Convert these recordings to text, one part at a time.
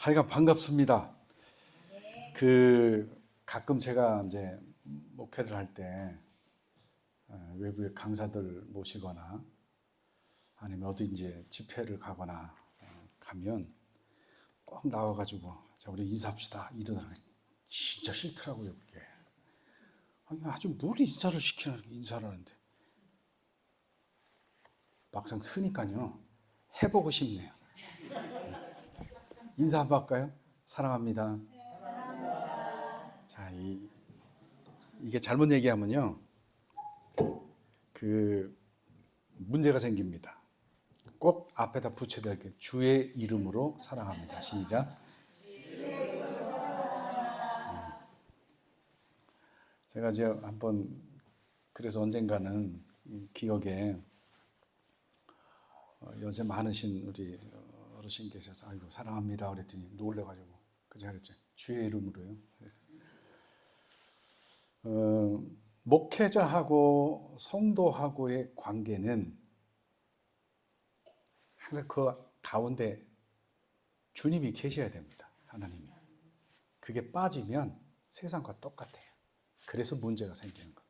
하여간 반갑습니다. 그 가끔 제가 이제 목회를 할때 어, 외부의 강사들 모시거나 아니면 어디 이제 집회를 가거나 어, 가면 꼭 나와가지고 자 우리 인사합시다 이러더라고요. 진짜 싫더라고요 그게. 아니 아주 뭘 인사를 시키는 인사를 하는데 막상 쓰니까요 해보고 싶네요. 인사 한번 할까요? 사랑합니다. 자, 이, 이게 잘못 얘기하면요. 그, 문제가 생깁니다. 꼭 앞에다 붙여야 될 게 주의 이름으로 사랑합니다. 시작. 제가 이제 한번 그래서 언젠가는 이 기억에 어, 연세 많으신 우리 어르신 계셔서 아이고 사랑합니다 그랬더니 놀래가지고 그제 그랬죠 주의 이름으로요. 그래서 어, 목회자하고 성도하고의 관계는 항상 그 가운데 주님이 계셔야 됩니다. 하나님이 그게 빠지면 세상과 똑같아요. 그래서 문제가 생기는 거.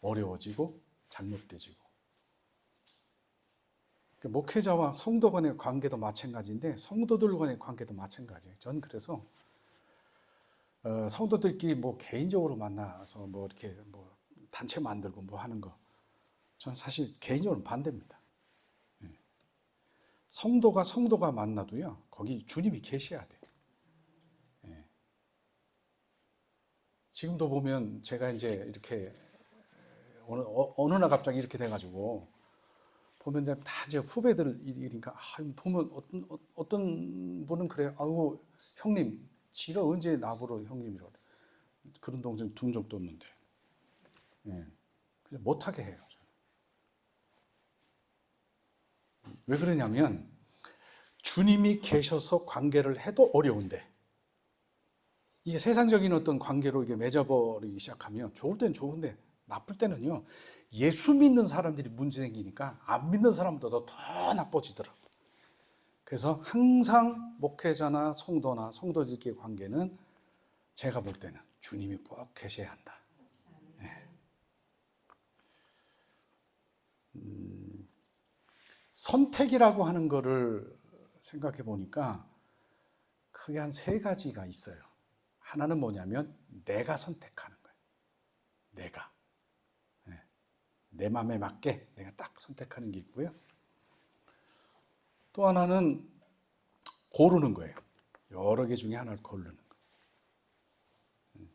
어려워지고 잘못되지고. 그 목회자와 성도 간의 관계도 마찬가지인데 성도들 간의 관계도 마찬가지예요. 저는 그래서 어, 성도들끼리 뭐 개인적으로 만나서 뭐 이렇게 뭐 단체 만들고 뭐 하는 거, 저는 사실 개인적으로 반대입니다. 예. 성도가 성도가 만나도요, 거기 주님이 계셔야 돼요. 예. 지금도 보면 제가 이제 이렇게 어느, 어, 어느 날 갑자기 이렇게 돼가지고 보면 다 이제 후배들 일이니까 아, 보면 어떤 어- 어떤 분은 그래요. 아우 형님, 지가 언제 나보러 형님이라고 그래. 그런 동생 둔 적도 없는데, 예, 그냥 못하게 해요. 왜 그러냐면 주님이 계셔서 관계를 해도 어려운데 이게 세상적인 어떤 관계로 이게 맺어버리기 시작하면 좋을 땐 좋은데 나쁠 때는요 예수 믿는 사람들이 문제 생기니까 안 믿는 사람보다 더 나빠지더라고. 그래서 항상 목회자나 성도나 성도들끼리 관계는 제가 볼 때는 주님이 꼭 계셔야 한다. 예. 음, 선택이라고 하는 거를 생각해 보니까 크게 한 세 가지가 있어요. 하나는 뭐냐면 내가 선택하는 거예요. 내가. 예. 내 마음에 맞게 내가 딱 선택하는 게 있고요. 또 하나는 고르는 거예요. 여러 개 중에 하나를 고르는 거. 음.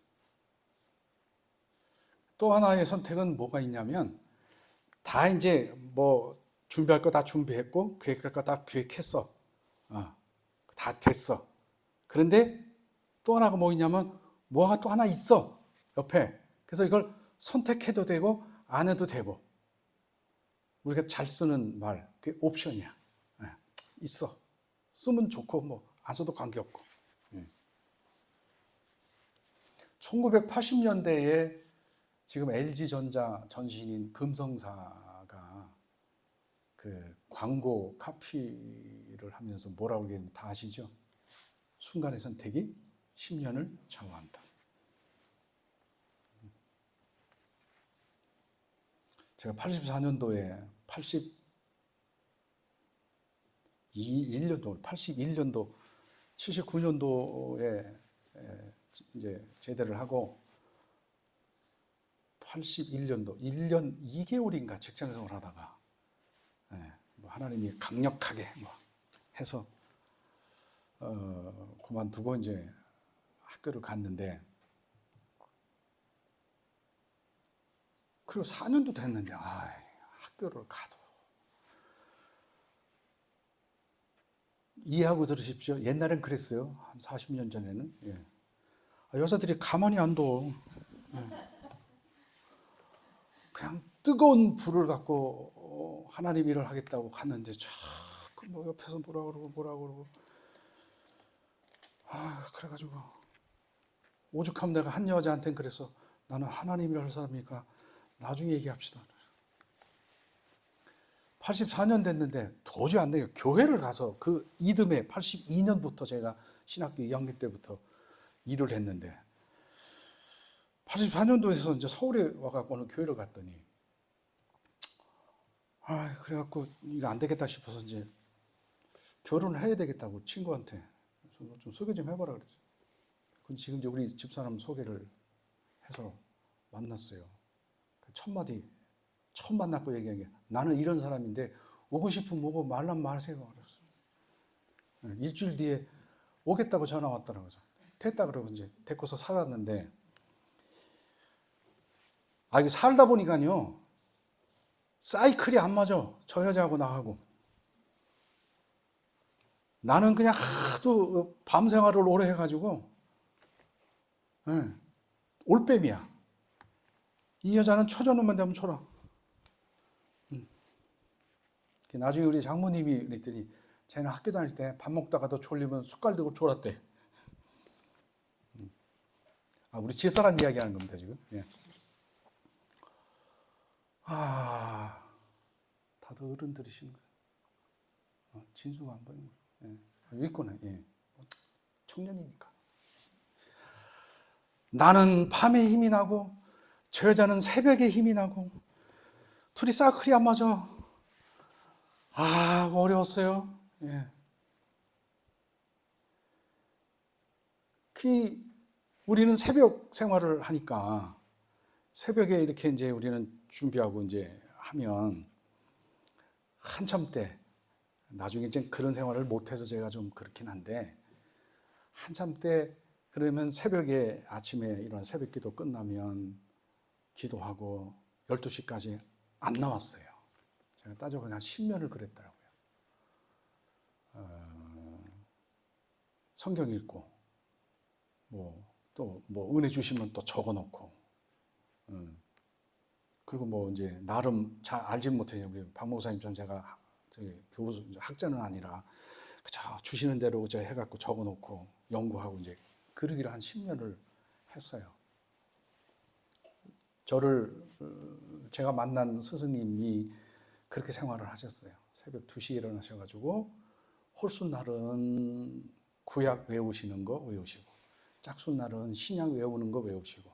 또 하나의 선택은 뭐가 있냐면 다 이제 뭐 준비할 거 다 준비했고 계획할 거 다 계획했어. 어, 다 됐어. 그런데 또 하나가 뭐 있냐면 뭐가 또 하나 있어. 옆에. 그래서 이걸 선택해도 되고 안 해도 되고 우리가 잘 쓰는 말, 그게 옵션이야. 예, 있어. 쓰면 좋고 뭐 안 써도 관계없고. 예. 1980년대에 지금 LG전자 전신인 금성사가 그 광고 카피를 하면서 뭐라고 얘기했는지 다 아시죠? 순간의 선택이 10년을 좌우한다. 제가 84년도에 81년도, 81년도, 79년도에 이제 제대를 하고 81년도 1년 2개월인가 직장 생활을 하다가 예, 뭐 하나님이 강력하게 뭐 해서 어, 그만두고 이제 학교를 갔는데 그리고 4년도 됐는데 아, 학교를 가도 이해하고 들으십시오. 옛날엔 그랬어요. 한 40년 전에는. 예. 아, 여자들이 가만히 안 둬. 예. 그냥 뜨거운 불을 갖고 어, 하나님 일을 하겠다고 갔는데 자꾸 뭐 옆에서 뭐라 그러고 뭐라 그러고 아 그래가지고 오죽하면 내가 한 여자한테는 그래서 나는 하나님 일을 할 사람이니까 나중에 얘기합시다. 84년 됐는데 도저히 안 돼요. 교회를 가서 그 이듬해 82년부터 제가 신학교 2학년 때부터 일을 했는데 84년도에서 이제 서울에 와갖고 어느 교회를 갔더니 아 그래갖고 이거 안 되겠다 싶어서 이제 결혼을 해야 되겠다고 친구한테 좀, 좀 소개 좀 해봐라 그랬죠. 지금 이제 우리 집사람 소개를 해서 만났어요. 첫 마디 처음 만났고 얘기한 게 나는 이런 사람인데 오고 싶으면 오고 말란 마세요. 그랬어. 요 일주일 뒤에 오겠다고 전화 왔더라고요. 됐다 그러고 이제 데리고서 살았는데 아 이게 살다 보니까요 사이클이 안 맞아 저 여자하고 나하고 나는 그냥 하도 밤 생활을 오래 해가지고 예, 올빼미야 이 여자는 초저녁만 되면 초라 음. 나중에 우리 장모님이 그랬더니 쟤는 학교 다닐 때 밥 먹다가도 졸리면 숟갈 들고 졸았대 음. 아 우리 집사람 이야기하는 겁니다 지금 예. 아, 다들 어른들이신 거예요. 어, 진수가 안 보이는 거예요. 예. 여기 있구나. 예. 청년이니까. 나는 밤에 힘이 나고, 저 여자는 새벽에 힘이 나고, 둘이 사클이 안 맞아. 아, 어려웠어요. 예. 그, 우리는 새벽 생활을 하니까, 새벽에 이렇게 이제 우리는 준비하고 이제 하면 한참 때 나중에 이제 그런 생활을 못해서 제가 좀 그렇긴 한데 한참 때 그러면 새벽에 아침에 이런 새벽 기도 끝나면 기도하고 12시까지 안 나왔어요. 제가 따져보니 한 10년을 그랬더라고요. 어, 성경 읽고 뭐 또 뭐 은혜 주시면 또 적어 놓고 음. 그리고 뭐 이제 나름 잘 알지 못해요. 우리 박 목사님처럼 제가 저기 교수 학자는 아니라 그저 주시는 대로 저 해갖고 적어놓고 연구하고 이제 그러기를 한 10년을 했어요. 저를 어, 제가 만난 스승님이 그렇게 생활을 하셨어요. 새벽 2시에 일어나셔가지고 홀수날은 구약 외우시는 거 외우시고 짝수날은 신약 외우는 거 외우시고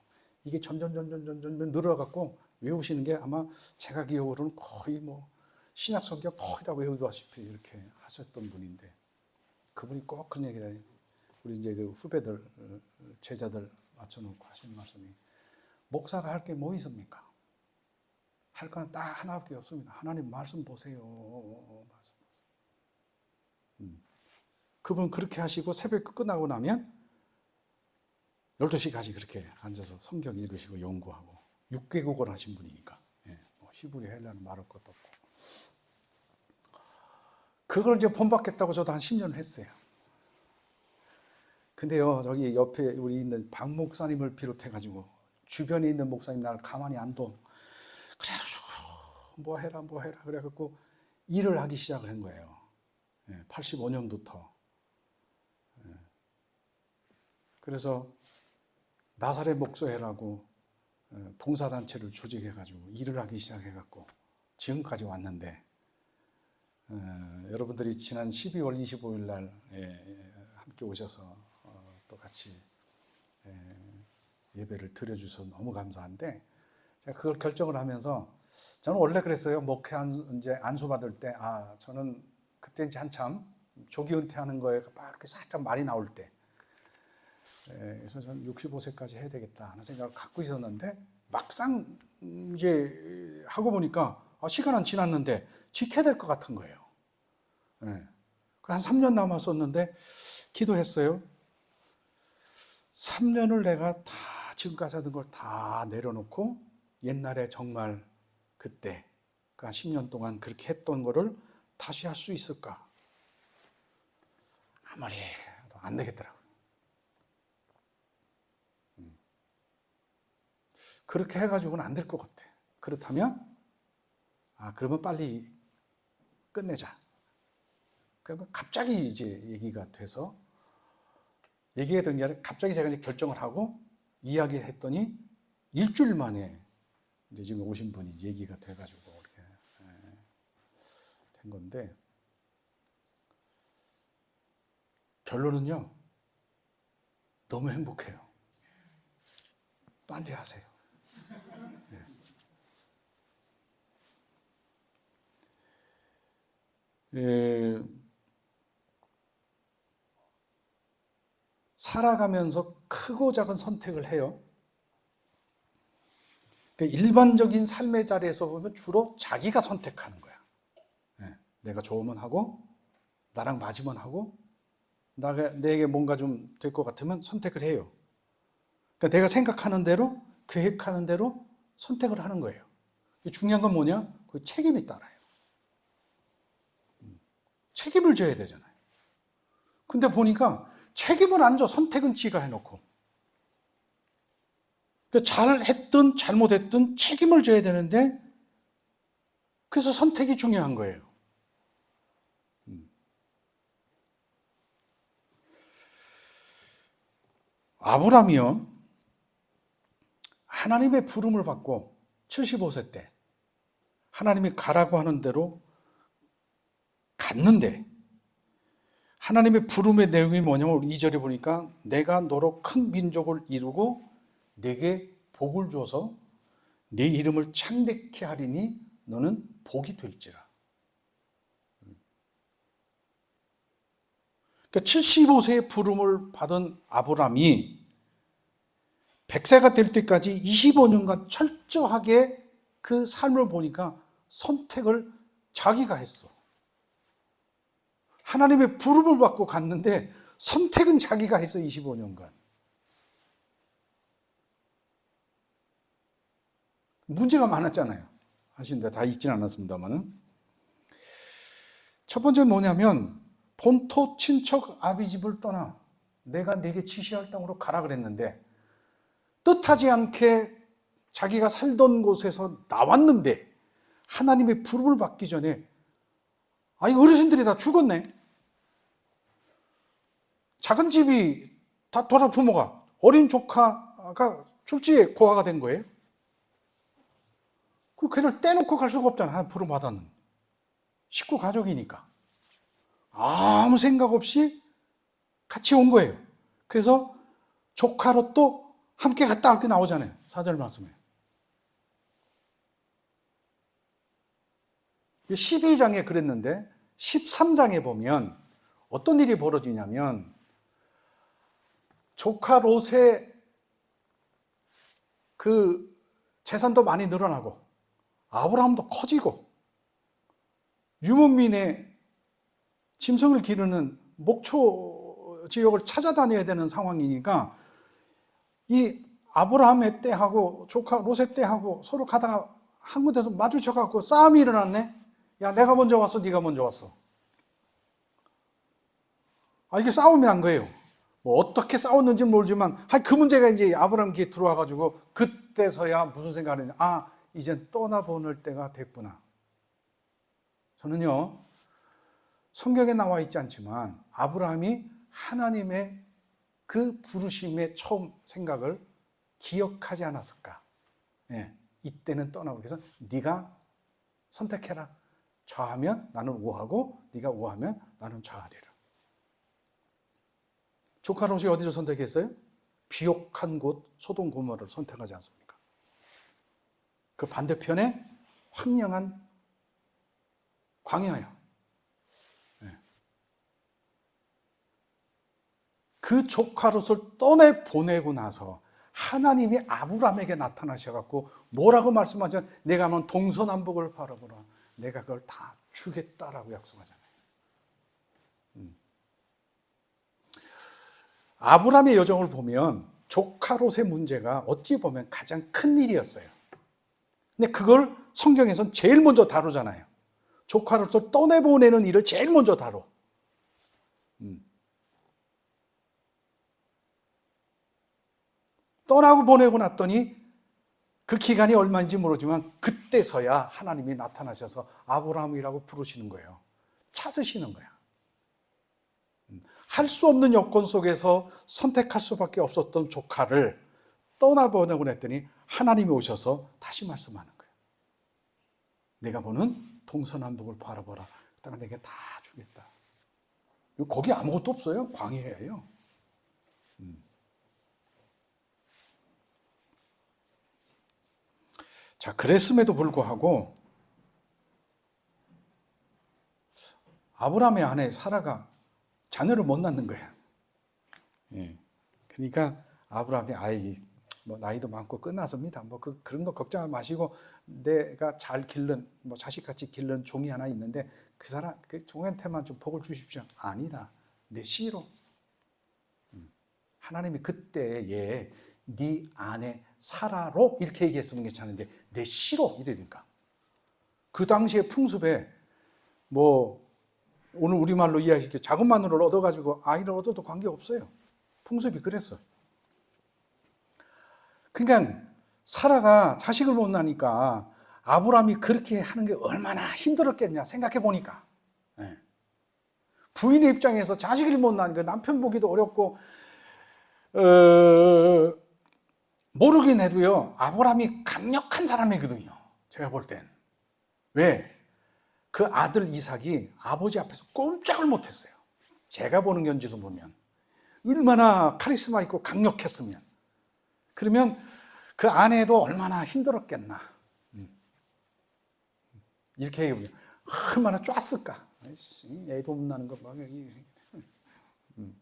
이게 점점 점점 점점 늘어갖고 외우시는 게 아마 제가 기억으로는 거의 뭐 신약 성경 거의 다 외우다시피 이렇게 하셨던 분인데 그분이 꼭 그런 얘기를. 우리 이제 그 후배들 제자들 맞춰놓고 하시는 말씀이 목사가 할 게 뭐 있습니까? 할 건 딱 하나밖에 없습니다. 하나님 말씀 보세요. 말씀 보세요. 음. 그분 그렇게 하시고 새벽 끝나고 나면 12시까지 그렇게 앉아서 성경 읽으시고 연구하고 6개국어를 하신 분이니까 예, 뭐 히브리 헬라는 말할 것도 없고 그걸 이제 본받겠다고 저도 한 10년 했어요. 근데요 저기 옆에 우리 있는 박 목사님을 비롯해가지고 주변에 있는 목사님 나를 가만히 안 둬. 그래가지고 뭐 해라 뭐 해라 그래갖고 일을 하기 시작을 한 거예요. 85년부터. 그래서 나사렛 목소회라고 어, 봉사단체를 조직해가지고 일을 하기 시작해갖고 지금까지 왔는데 어, 여러분들이 지난 12월 25일 날 예, 함께 오셔서 어, 또 같이 예, 예배를 드려주셔서 너무 감사한데 제가 그걸 결정을 하면서 저는 원래 그랬어요 목회 안, 이제 안수 받을 때 아 저는 그때 이제 한참 조기 은퇴하는 거에 막 이렇게 살짝 말이 나올 때 예, 그래서 저는 65세까지 해야 되겠다 하는 생각을 갖고 있었는데 막상 이제 하고 보니까 아, 시간은 지났는데 지켜야 될 것 같은 거예요. 예. 한 3년 남았었는데 기도했어요. 3년을 내가 다 지금까지 하던 걸 다 내려놓고 옛날에 정말 그때 그 10년 동안 그렇게 했던 거를 다시 할 수 있을까? 아무리 안 되겠더라고요. 그렇게 해가지고는 안 될 것 같아. 그렇다면, 아, 그러면 빨리 끝내자. 그러면 갑자기 이제 얘기가 돼서, 얘기가 된게 아니라 갑자기 제가 이제 결정을 하고 이야기를 했더니 일주일 만에 이제 지금 오신 분이 얘기가 돼가지고, 이렇게. 예. 된 건데 결론은요. 너무 행복해요. 빨리 하세요. 예. 예, 살아가면서 크고 작은 선택을 해요. 그러니까 일반적인 삶의 자리에서 보면 주로 자기가 선택하는 거야. 예, 내가 좋으면 하고, 나랑 맞으면 하고, 내게 뭔가 좀 될 것 같으면 선택을 해요. 그러니까 내가 생각하는 대로, 계획하는 대로 선택을 하는 거예요. 중요한 건 뭐냐? 그 책임이 따라요. 음, 책임을 져야 되잖아요. 근데 보니까 책임을 안 져. 선택은 지가 해놓고. 그러니까 잘했든 잘못했든 책임을 져야 되는데 그래서 선택이 중요한 거예요. 음. 아브라함이요. 하나님의 부름을 받고 75세 때 하나님이 가라고 하는 대로 갔는데 하나님의 부름의 내용이 뭐냐면 우리 2절에 보니까 내가 너로 큰 민족을 이루고 내게 복을 줘서 네 이름을 창대케 하리니 너는 복이 될지라. 그러니까 75세의 부름을 받은 아브람이 100세가 될 때까지 25년간 철저하게 그 삶을 보니까 선택을 자기가 했어. 하나님의 부름을 받고 갔는데 선택은 자기가 했어 25년간. 문제가 많았잖아요. 하신데 다 있진 않았습니다만은. 첫 번째 뭐냐면 본토 친척 아비 집을 떠나 내가 내게 지시할 땅으로 가라 그랬는데 뜻하지 않게 자기가 살던 곳에서 나왔는데 하나님의 부름을 받기 전에 아니 어르신들이 다 죽었네. 작은 집이 다 돌아 부모가 어린 조카가 졸지에 고아가 된 거예요. 그 걔를 떼놓고 갈 수가 없잖아. 하나 부름 받았는 식구 가족이니까 아무 생각 없이 같이 온 거예요. 그래서 조카로 또 함께 갔다 이렇게 나오잖아요. 사절 말씀에. 12장에 그랬는데 13장에 보면 어떤 일이 벌어지냐면 조카 롯의 그 재산도 많이 늘어나고 아브라함도 커지고 유목민의 짐승을 기르는 목초 지역을 찾아다녀야 되는 상황이니까 이 아브라함의 때하고 조카 롯의 때하고 서로 가다가 한 군데서 마주쳐갖고 싸움이 일어났네. 야, 내가 먼저 왔어, 네가 먼저 왔어. 아, 이게 싸움이 난 거예요. 뭐 어떻게 싸웠는지 모르지만, 그 문제가 이제 아브라함 귀에 들어와 가지고 그때서야 무슨 생각을 했냐. 아, 이젠 떠나보낼 때가 됐구나. 저는요, 성경에 나와 있지 않지만 아브라함이 하나님의 그 부르심의 처음 생각을 기억하지 않았을까? 예, 이때는 떠나고 그래서 네가 선택해라. 좌하면 나는 우하고 네가 우하면 나는 좌하리라. 조카 롯이 어디를 선택했어요? 비옥한 곳 소돔 고모를 선택하지 않습니까? 그 반대편에 황량한 광야야. 그 조카 롯을 떠내 보내고 나서 하나님이 아브라함에게 나타나셔갖고 뭐라고 말씀하죠? 내가 하면 동서남북을 바라보라. 내가 그걸 다 주겠다라고 약속하잖아요. 음. 아브라함의 여정을 보면 조카 롯의 문제가 어찌 보면 가장 큰 일이었어요. 근데 그걸 성경에선 제일 먼저 다루잖아요. 조카 롯을 떠내보내는 일을 제일 먼저 다뤄. 음. 떠나고 보내고 났더니 그 기간이 얼마인지 모르지만 그때서야 하나님이 나타나셔서 아브라함이라고 부르시는 거예요. 찾으시는 거야. 할 수 없는 여건 속에서 선택할 수밖에 없었던 조카를 떠나보내고 했더니 하나님이 오셔서 다시 말씀하는 거예요. 내가 보는 동서남북을 바라보라. 내가 내게 다 주겠다. 거기 아무것도 없어요. 광야예요. 음. 자, 그랬음에도 불구하고 아브라함의 아내 사라가 자녀를 못 낳는 거야. 예. 그러니까 아브라함이 아이 뭐 나이도 많고 끝났습니다. 뭐 그, 그런 거 걱정 마시고 내가 잘 기른 뭐 자식같이 기른 종이 하나 있는데 그 사람 그 종한테만 좀 복을 주십시오. 아니다. 내 씨로. 음. 하나님이 그때에 네 아내 사라로 이렇게 얘기했으면 괜찮은데 내 씨로 이러니까 그 당시의 풍습에 뭐 오늘 우리말로 작은 마누를 얻어가지고 아이를 얻어도 관계 없어요. 풍습이 그랬어. 그러니까 사라가 자식을 못 낳으니까 아브라함이 그렇게 하는 게 얼마나 힘들었겠냐 생각해 보니까 예. 부인의 입장에서 자식을 못 낳으니까 남편 보기도 어렵고 어, 모르긴 해도요 아브라함이 강력한 사람이거든요 제가 볼 땐 왜? 그 아들 이삭이 아버지 앞에서 꼼짝을 못했어요 제가 보는 견지로 보면 얼마나 카리스마 있고 강력했으면 그러면 그 아내도 얼마나 힘들었겠나. 음. 이렇게 얘기하면 얼마나 쪼았을까. 애도 못 나는 거 막. 음.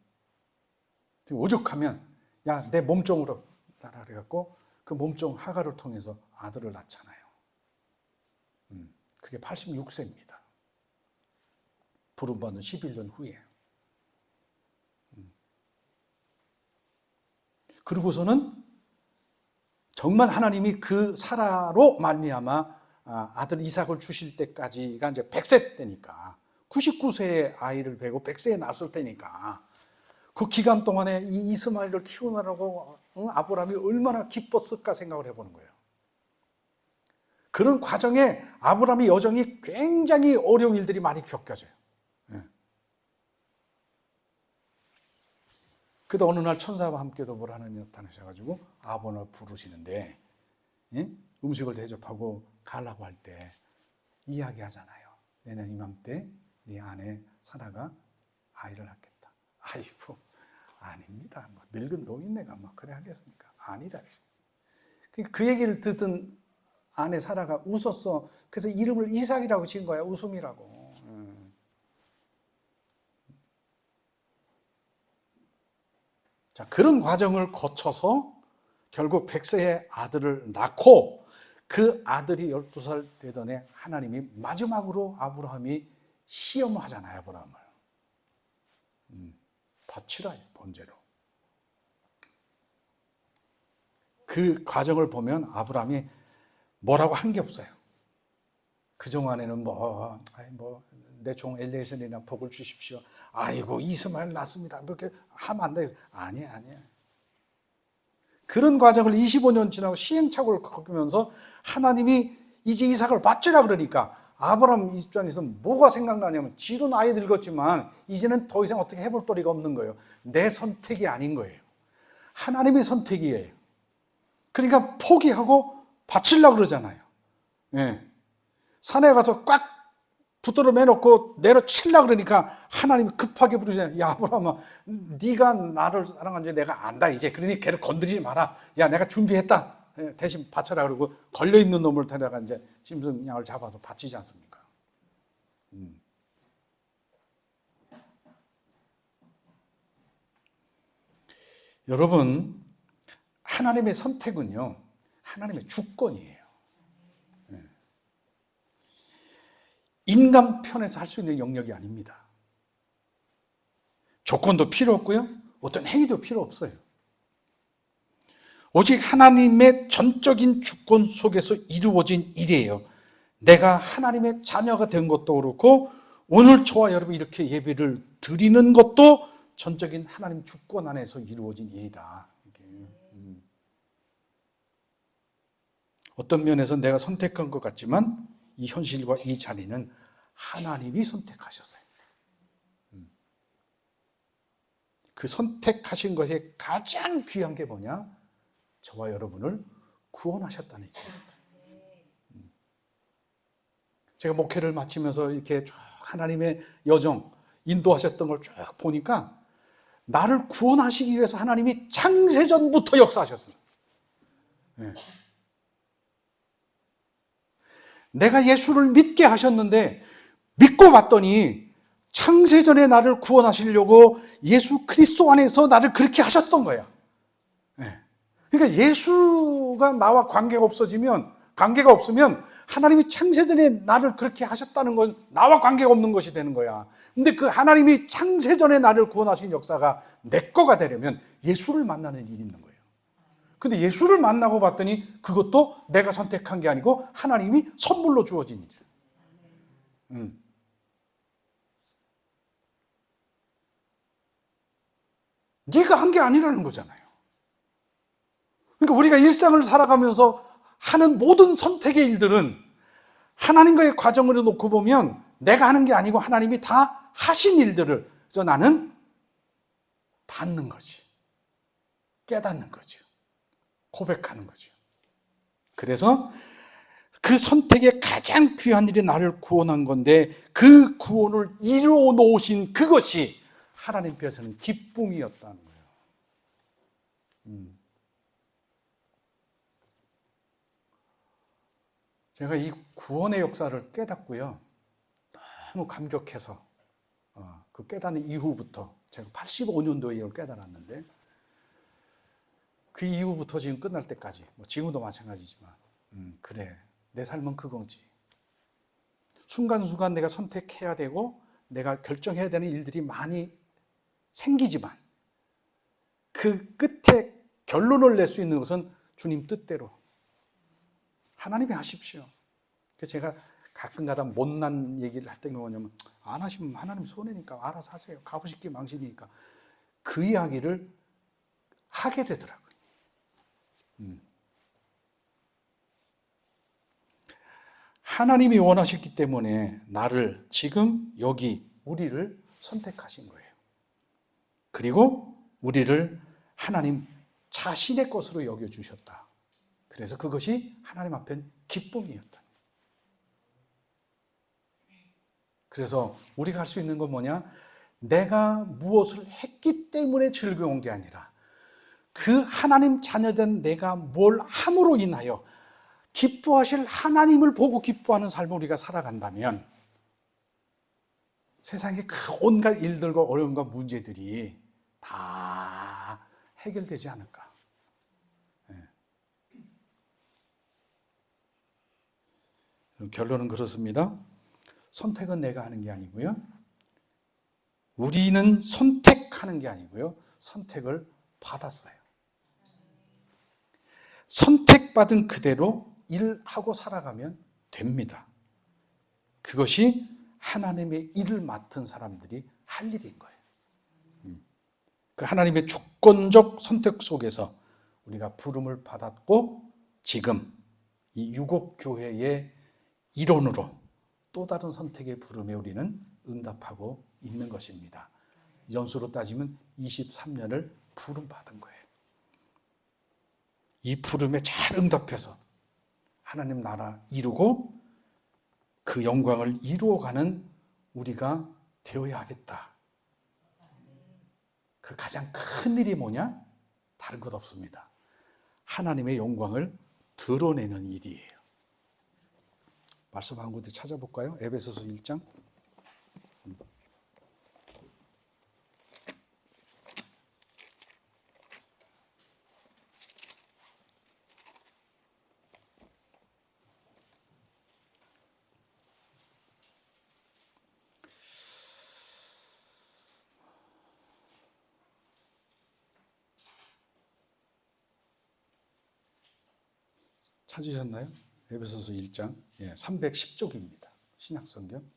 오죽하면 야 내 몸종으로 나라 그래갖고 그 몸종 하가를 통해서 아들을 낳잖아요. 음. 그게 86세입니다. 부름받은 11년 후에. 그러고서는 정말 하나님이 그 사라로 말미암아 아, 아들 이삭을 주실 때까지가 이제 100세 때니까 99세에 아이를 베고 100세에 낳았을 때니까 그 기간 동안에 이 이스마엘을 키우느라고 아브라함이 얼마나 기뻤을까 생각을 해보는 거예요. 그런 과정에 아브라함의 여정이 굉장히 어려운 일들이 많이 겪여져요. 그다 어느 날 천사와 함께 도보를 하나님 나타나셔가지고 아본을 부르시는데 예? 음식을 대접하고 가려고 할 때 이야기하잖아요. 내년 이맘때 네 아내 사라가 아이를 낳겠다. 아이고 아닙니다. 뭐 늙은 노인네가 막 그래 하겠습니까? 아니다. 그러니까 그 얘기를 듣던 아내 사라가 웃었어. 그래서 이름을 이삭이라고 지은 거야. 웃음이라고. 자, 그런 과정을 거쳐서 결국 백세의 아들을 낳고 그 아들이 12살 되던 해 하나님이 마지막으로 아브라함이 시험하잖아요, 아브라함을. 음, 바치라, 번제로. 그 과정을 보면 아브라함이 뭐라고 한 게 없어요. 그동안에는 뭐, 뭐, 내 종 엘리에셀이나 복을 주십시오. 아이고 이스마엘 낳습니다. 그렇게 하면 안 돼. 아니 아니야. 그런 과정을 25년 지나고 시행착오를 겪으면서 하나님이 이제 이삭을 바치라 그러니까 아브라함 입장에서 뭐가 생각나냐면 지도 나이 들었지만 이제는 더 이상 어떻게 해볼 도리가 없는 거예요. 내 선택이 아닌 거예요. 하나님의 선택이에요. 그러니까 포기하고 바치려고 그러잖아요. 예. 산에 가서 꽉 붙들어 매놓고 내려치려 그러니까 하나님이 급하게 부르잖아요. 야 아브라함아 네가 나를 사랑한지 내가 안다 이제 그러니 걔를 건드리지 마라. 야 내가 준비했다. 예, 대신 바쳐라 그러고 걸려있는 놈을 데려가 이제 짐승 양을 잡아서 바치지 않습니까? 음. 여러분 하나님의 선택은요 하나님의 주권이에요. 인간 편에서 할 수 있는 영역이 아닙니다. 조건도 필요 없고요. 어떤 행위도 필요 없어요. 오직 하나님의 전적인 주권 속에서 이루어진 일이에요. 내가 하나님의 자녀가 된 것도 그렇고 오늘 저와 여러분 이렇게 예배를 드리는 것도 전적인 하나님 주권 안에서 이루어진 일이다. 음. 어떤 면에서 내가 선택한 것 같지만 이 현실과 이 자리는 하나님이 선택하셨어요. 음. 그 선택하신 것에 가장 귀한 게 뭐냐? 저와 여러분을 구원하셨다는 얘기입니다. 음. 제가 목회를 마치면서 이렇게 쭉 하나님의 여정, 인도하셨던 걸 쭉 보니까 나를 구원하시기 위해서 하나님이 창세전부터 역사하셨어요. 예. 내가 예수를 믿게 하셨는데 믿고 봤더니 창세전에 나를 구원하시려고 예수 그리스도 안에서 나를 그렇게 하셨던 거야. 예. 그러니까 예수가 나와 관계가 없어지면 관계가 없으면 하나님이 창세전에 나를 그렇게 하셨다는 건 나와 관계가 없는 것이 되는 거야. 근데 그 하나님이 창세전에 나를 구원하신 역사가 내 거가 되려면 예수를 만나는 일이 있는 거예요. 근데 예수를 만나고 봤더니 그것도 내가 선택한 게 아니고 하나님이 선물로 주어진 일. 음. 네가 한 게 아니라는 거잖아요. 그러니까 우리가 일상을 살아가면서 하는 모든 선택의 일들은 하나님과의 과정을 놓고 보면 내가 하는 게 아니고 하나님이 다 하신 일들을 저 나는 받는 거지. 깨닫는 거죠. 고백하는 거죠. 그래서 그 선택의 가장 귀한 일이 나를 구원한 건데 그 구원을 이루어 놓으신 그것이 하나님께서는 기쁨이었다는 거예요. 음. 제가 이 구원의 역사를 깨닫고요. 너무 감격해서 어, 그 깨닫는 이후부터 제가 85년도에 이걸 깨달았는데 그 이후부터 지금 끝날 때까지 뭐 지금도 마찬가지지만 음, 그래 내 삶은 그거지 순간순간 내가 선택해야 되고 내가 결정해야 되는 일들이 많이 생기지만 그 끝에 결론을 낼 수 있는 것은 주님 뜻대로 하나님이 하십시오. 그래서 제가 가끔가다 못난 얘기를 했던 게 뭐냐면 안 하시면 하나님 손해니까 알아서 하세요. 가보시기 망신이니까 그 이야기를 하게 되더라고요. 음. 하나님이 원하셨기 때문에 나를 지금 여기 우리를 선택하신 거예요. 그리고 우리를 하나님 자신의 것으로 여겨 주셨다. 그래서 그것이 하나님 앞엔 기쁨이었다. 그래서 우리가 할 수 있는 건 뭐냐? 내가 무엇을 했기 때문에 즐거운 게 아니라 그 하나님 자녀된 내가 뭘 함으로 인하여 기뻐하실 하나님을 보고 기뻐하는 삶을 우리가 살아간다면 세상의 그 온갖 일들과 어려움과 문제들이 다 해결되지 않을까. 예. 결론은 그렇습니다. 선택은 내가 하는 게 아니고요. 우리는 선택하는 게 아니고요. 선택을 받았어요. 선택받은 그대로 일하고 살아가면 됩니다. 그것이 하나님의 일을 맡은 사람들이 할 일인 거예요. 음. 그 하나님의 주권적 선택 속에서 우리가 부름을 받았고 지금 이 유곡 교회의 일원으로 또 다른 선택의 부름에 우리는 응답하고 있는 것입니다. 연수로 따지면 23년을 부름 받은 거예요. 이 부름에 잘 응답해서 하나님 나라 이루고 그 영광을 이루어가는 우리가 되어야 하겠다. 그 가장 큰 일이 뭐냐? 다른 것 없습니다. 하나님의 영광을 드러내는 일이에요. 말씀 한 군데 찾아볼까요? 에베소서 1장. 찾으셨나요? 에베소서 1장 예, 310쪽입니다. 신약성경.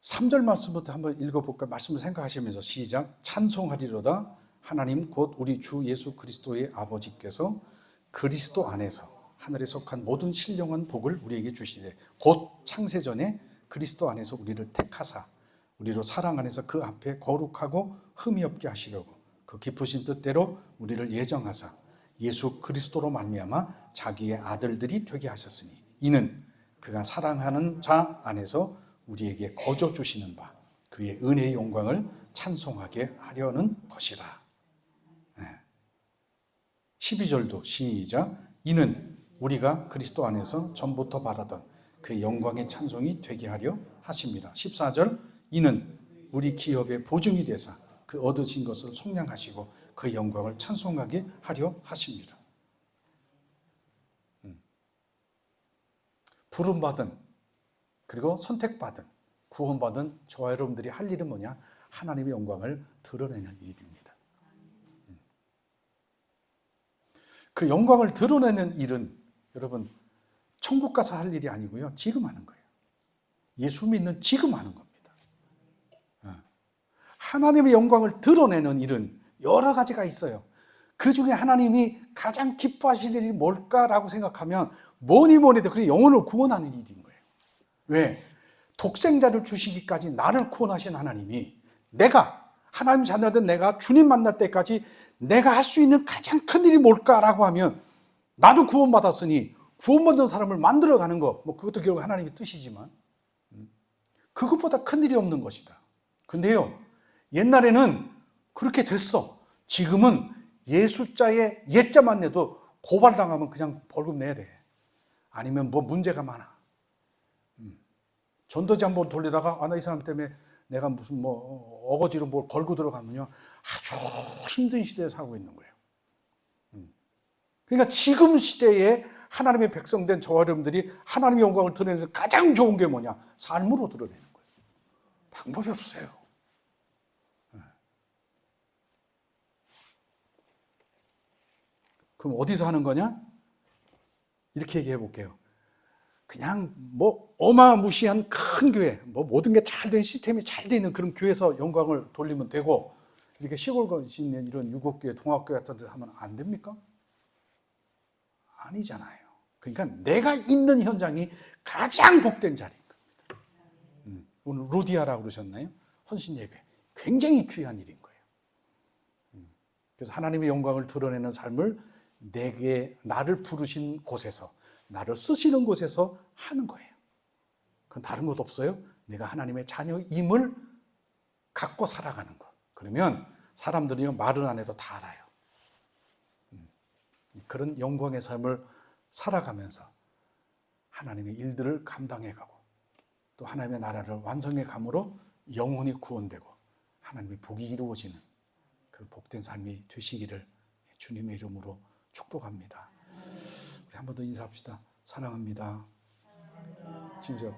3절 말씀부터 한번 읽어볼까 말씀을 생각하시면서 시작. 찬송하리로다. 하나님 곧 우리 주 예수 그리스도의 아버지께서 그리스도 안에서 하늘에 속한 모든 신령한 복을 우리에게 주시되 곧 창세전에 그리스도 안에서 우리를 택하사 우리로 사랑 안에서 그 앞에 거룩하고 흠이 없게 하시려고 그 깊으신 뜻대로 우리를 예정하사 예수 그리스도로 말미암아 자기의 아들들이 되게 하셨으니 이는 그가 사랑하는 자 안에서 우리에게 거저 주시는 바 그의 은혜의 영광을 찬송하게 하려는 것이라. 12절도 시작. 이는 우리가 그리스도 안에서 전부터 바라던 그 영광의 찬송이 되게 하려 하십니다. 14절. 이는 우리 기업의 보증이 되사 그 얻으신 것을 속량하시고 그 영광을 찬송하게 하려 하십니다. 음. 부름받은 그리고 선택받은 구원받은 저와 여러분들이 할 일은 뭐냐? 하나님의 영광을 드러내는 일입니다. 그 영광을 드러내는 일은 여러분 천국 가서 할 일이 아니고요. 지금 하는 거예요. 예수 믿는 지금 하는 겁니다. 어. 하나님의 영광을 드러내는 일은 여러 가지가 있어요. 그 중에 하나님이 가장 기뻐하시는 일이 뭘까라고 생각하면 뭐니 뭐니 해도 그 영혼을 구원하는 일인 거예요. 왜? 독생자를 주시기까지 나를 구원하신 하나님이 내가 하나님 자녀된 내가 주님 만날 때까지 내가 할 수 있는 가장 큰 일이 뭘까라고 하면 나도 구원받았으니 구원받는 사람을 만들어가는 거, 뭐 그것도 결국 하나님의 뜻이지만 음, 그것보다 큰 일이 없는 것이다. 근데요, 옛날에는 그렇게 됐어. 지금은 예수자의 예자만 내도 고발당하면 그냥 벌금 내야 돼. 아니면 뭐 문제가 많아. 음, 전도지 한번 돌리다가 아, 나 이 사람 때문에 내가 무슨 뭐 어거지로 뭘 걸고 들어가면요. 아주 힘든 시대에 살고 있는 거예요. 음. 그러니까 지금 시대에 하나님의 백성된 저와 여러분들이 하나님의 영광을 드러내는 가장 좋은 게 뭐냐? 삶으로 드러내는 거예요. 방법이 없어요. 그럼 어디서 하는 거냐? 이렇게 얘기해 볼게요. 그냥 뭐 어마무시한 큰 교회, 뭐 모든 게 잘 된 시스템이 잘 돼 있는 그런 교회에서 영광을 돌리면 되고 이렇게 시골 거시 있는 이런 유곡교회, 동학교회 같은 데 하면 안 됩니까? 아니잖아요. 그러니까 내가 있는 현장이 가장 복된 자리인 겁니다. 음, 오늘 루디아라고 그러셨나요? 헌신 예배. 굉장히 귀한 일인 거예요. 음, 그래서 하나님의 영광을 드러내는 삶을 내게 나를 부르신 곳에서 나를 쓰시는 곳에서 하는 거예요. 그건 다른 것 없어요. 내가 하나님의 자녀임을 갖고 살아가는 것. 그러면 사람들이 말은 안 해도 다 알아요. 음, 그런 영광의 삶을 살아가면서 하나님의 일들을 감당해 가고 또 하나님의 나라를 완성해 감으로 영혼이 구원되고 하나님의 복이 이루어지는 그 복된 삶이 되시기를 주님의 이름으로 축복합니다. 우리 한 번 더 인사합시다. 사랑합니다. 진짜